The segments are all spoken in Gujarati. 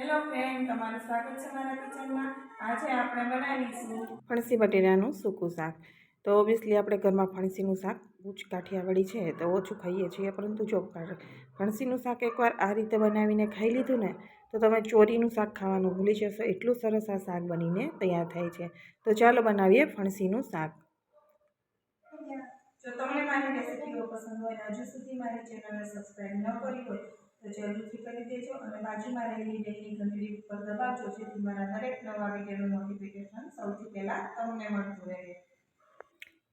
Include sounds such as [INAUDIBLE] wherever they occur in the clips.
હેલો ફ્રેન્ડ તમારું સ્વાગત છે મારા કિચનમાં. આજે આપણે બનાવીશું ફણસી બટેટાનું સૂકું શાક. તો ઓબ્વિયસલી આપણે ઘરમાં ફણસીનું શાક ઉચ્ચ કાઠિયાવાડી છે તો ઓછું ખાઈએ છીએ પરંતુ જો ફણસીનું શાક એકવાર આ રીતે બનાવીને ખાઈ લીધું ને તો તમે ચોરીનું શાક ખાવાનું ભૂલી જશો. એટલું સરસ આ શાક બનીને તૈયાર થાય છે. તો ચાલો બનાવીએ ફણસીનું શાક. જો તમને મારી રેસિપીઓ પસંદ હોય હજુ સુધી મારી ચેનલને સબસ્ક્રાઈબ ન કરી હોય તો જરૂરથી કરી દેજો અને બાજુમાં રહેલી બેલની ઘંટડી ઉપર દબાવજો, જેથી મારા દરેક નવા વિડીયોનું નોટિફિકેશન સૌથી પહેલાં તમને મળતું રહે.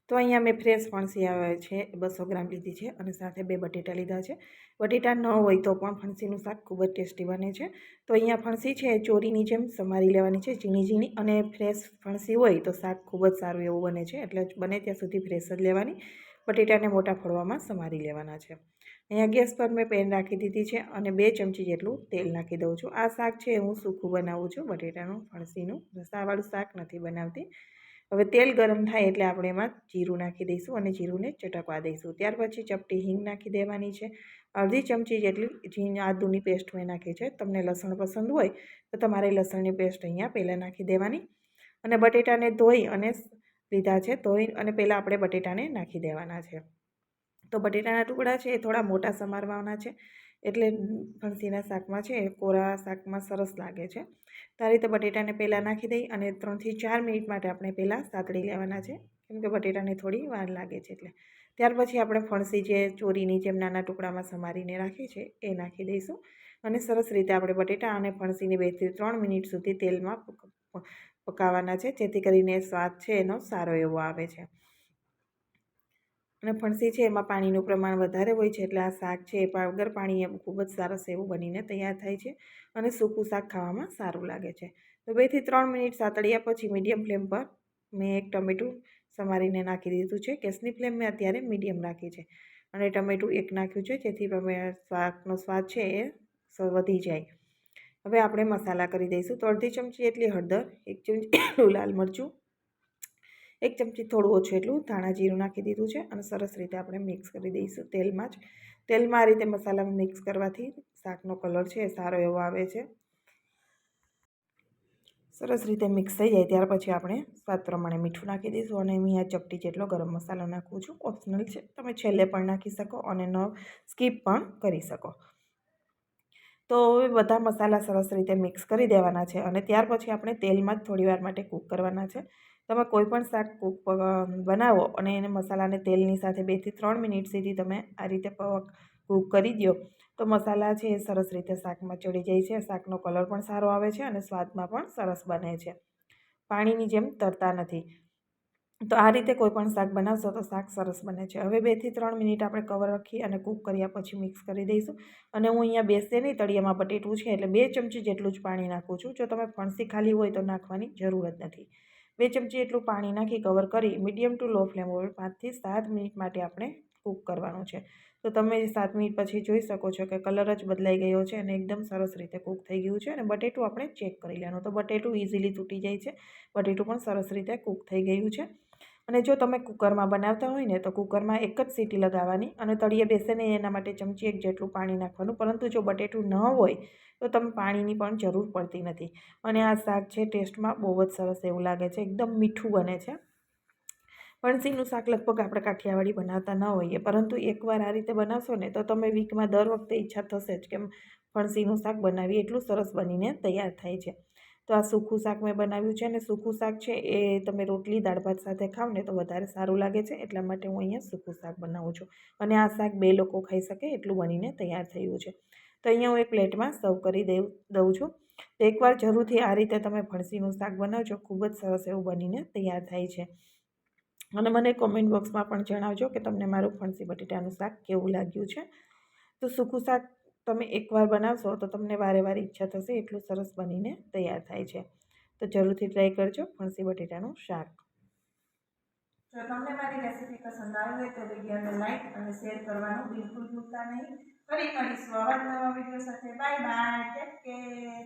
તો અહીંયા મેં ફ્રેશ ફણસી આવે છે, બસો ગ્રામ લીધી છે અને સાથે બે બટેટા લીધા છે. બટેટા ન હોય તો પણ ફણસીનું શાક ખૂબ જ ટેસ્ટી બને છે. તો અહીંયા ફણસી છે, ચોરીની જેમ સમારી લેવાની છે, ઝીણી ઝીણી અને ફ્રેશ ફણસી હોય તો શાક ખૂબ જ સારું એવું બને છે, એટલે બને ત્યાં સુધી ફ્રેશ જ લેવાની. બટેટાને મોટા ફળવામાં સમારી લેવાના છે. અહીંયા ગેસ પર મેં પેન રાખી દીધી છે અને બે ચમચી જેટલું તેલ નાખી દઉં છું. આ શાક છે હું સૂકું બનાવું છું. બટેટાનું, ફણસીનું, રસાવાળું શાક નથી બનાવતી. હવે તેલ ગરમ થાય એટલે આપણે એમાં જીરું નાખી દઈશું અને જીરુંને ચટકવા દઈશું. ત્યાર પછી ચપટી હિંગ નાખી દેવાની છે. અડધી ચમચી જેટલી ઝીણ આદુની પેસ્ટ મેં નાખી છે. તમને લસણ પસંદ હોય તો તમારે લસણની પેસ્ટ અહીંયા પહેલાં નાખી દેવાની. અને બટેટાને ધોઈ અને લીધા છે ધોઈ અને પહેલાં આપણે બટેટાને નાખી દેવાના છે. તો બટેટાના ટુકડા છે એ થોડા મોટા સમારવાના છે, એટલે ફણસીના શાકમાં છે એ કોરા શાકમાં સરસ લાગે છે. તો રીતે બટેટાને પહેલાં નાખી દઈ અને ત્રણથી ચાર મિનિટ માટે આપણે પહેલાં સાતળી લેવાના છે, કેમ કે બટેટાને થોડી વાર લાગે છે એટલે. ત્યાર પછી આપણે ફણસી જે ચોરીની જેમ નાના ટુકડામાં સમારીને રાખી છે એ નાખી દઈશું. અને સરસ રીતે આપણે બટેટા અને ફણસીને બેથી ત્રણ મિનિટ સુધી તેલમાં પકાવવાના છે, જેથી કરીને સ્વાદ છે એનો સારો એવો આવે છે. અને ફણસી છે એમાં પાણીનું પ્રમાણ વધારે હોય છે, એટલે આ શાક છે એ વગર પાણી ખૂબ જ સરસ એવું બનીને તૈયાર થાય છે અને સૂકું શાક ખાવામાં સારું લાગે છે. તો બેથી ત્રણ મિનિટ સાતળ્યા પછી મીડિયમ ફ્લેમ પર મેં એક ટમેટું સમારીને નાખી દીધું છે. ગેસની ફ્લેમ મેં અત્યારે મીડિયમ રાખી છે અને ટમેટું એક નાખ્યું છે, જેથી શાકનો સ્વાદ છે એ વધી જાય. હવે આપણે મસાલા કરી દઈશું. તો અડધી ચમચી એટલી હળદર, એક ચમચી [COUGHS] લાલ મરચું, એક ચમચી થોડું ઓછું એટલું ધાણા જીરું નાખી દીધું છે અને સરસ રીતે આપણે મિક્સ કરી દઈશું તેલમાં જ. તેલમાં આ રીતે મસાલા મિક્સ કરવાથી શાકનો કલર છે સારો એવો આવે છે. સરસ રીતે મિક્સ થઈ જાય ત્યાર પછી આપણે સ્વાદ પ્રમાણે મીઠું નાખી દઈશું અને હું આ ચપટી જેટલો ગરમ મસાલો નાખું છું. ઓપ્શનલ છે. તમે છેલ્લે પણ નાખી શકો અને ન સ્કીપ પણ કરી શકો. તો હવે બધા મસાલા સરસ રીતે મિક્સ કરી દેવાના છે અને ત્યાર પછી આપણે તેલમાં જ થોડી વાર માટે કૂક કરવાના છે. તમે કોઈ પણ શાક કૂક બનાવો અને એને મસાલાને તેલની સાથે બેથી ત્રણ મિનિટ સુધી તમે આ રીતે કૂક કરી દો તો મસાલા છે એ સરસ રીતે શાકમાં ચડી જાય છે, શાકનો કલર પણ સારો આવે છે અને સ્વાદમાં પણ સરસ બને છે. પાણીની જેમ તરતા નથી. તો આ રીતે કોઈ પણ શાક બનાવશો તો શાક સરસ બને છે. હવે બેથી ત્રણ મિનિટ આપણે કવર રાખી અને કૂક કર્યા પછી મિક્સ કરી દઈશું. અને હું અહીંયા બેસે નહીં, તળિયામાં બટેટું છે એટલે બે ચમચી જેટલું જ પાણી નાખું છું. જો તમે ફણસી ખાલી હોય તો નાખવાની જરૂર જ નથી. બે ચમચી એટલું પાણી નાખી કવર કરી મીડિયમ ટુ લો ફ્લેમ ઉપર પાંચથી સાત મિનિટ માટે આપણે કૂક કરવાનું છે. તો તમે સાત મિનિટ પછી જોઈ શકો છો કે કલર જ બદલાઈ ગયો છે અને એકદમ સરસ રીતે કૂક થઈ ગયું છે અને બટેટું આપણે ચેક કરી લેવાનું. તો બટેટું ઇઝીલી તૂટી જાય છે. બટેટું પણ સરસ રીતે કૂક થઈ ગયું છે. અને જો તમે કુકરમાં બનાવતા હોય ને તો કુકરમાં એક જ સીટી લગાવવાની અને તળિયે બેસે નહીં એના માટે ચમચી એક જેટલું પાણી નાખવાનું. પરંતુ જો બટેટું ન હોય તો તમે પાણીની પણ જરૂર પડતી નથી. અને આ શાક છે ટેસ્ટમાં બહુ જ સરસ એવું લાગે છે. એકદમ મીઠું બને છે. ફણસીનું શાક લગભગ આપણે કાઠિયાવાડી બનાવતા ન હોઈએ. પરંતુ એકવાર આ રીતે બનાવશો ને, તો તમે વીકમાં દર વખતે ઈચ્છા થશે જ કેમ ફણસીનું શાક બનાવીએ એટલું સરસ બનીને તૈયાર થાય છે. તો આ સૂકું શાક મેં બનાવ્યું છે અને સૂકું શાક છે એ તમે રોટલી, દાળ ભાત સાથે ખાવ ને તો વધારે સારું લાગે છે. એટલા માટે હું અહીંયા સૂખું શાક બનાવું છું. અને આ શાક બે લોકો ખાઈ શકે એટલું બનીને તૈયાર થયું છે. તો અહીંયા હું એક પ્લેટમાં સર્વ કરી દઉં દઉં છું. તો એકવાર જરૂરથી આ રીતે તમે ફણસીનું શાક બનાવજો. ખૂબ જ સરસ એવું બનીને તૈયાર થાય છે. અને મને કોમેન્ટ બોક્સમાં પણ જણાવજો કે તમને મારું ફણસી બટેટાનું શાક કેવું લાગ્યું છે. તો સૂકું શાક તમે એકવાર બનાવશો તો તમને વારે વારે ઈચ્છા થશે એટલું સરસ બનીને તૈયાર થાય છે. તો જરૂરથી ટ્રાય કરજો ફણસી બટેટાનું શાક. જો તમને મારી રેસીપી પસંદ આવી હોય તો વિડીયોને લાઈક અને શેર કરવાનું બિલકુલ ભૂલતા નહીં. ફરી મળીશું આવા નવા વીડિયો સાથે. Bye bye take care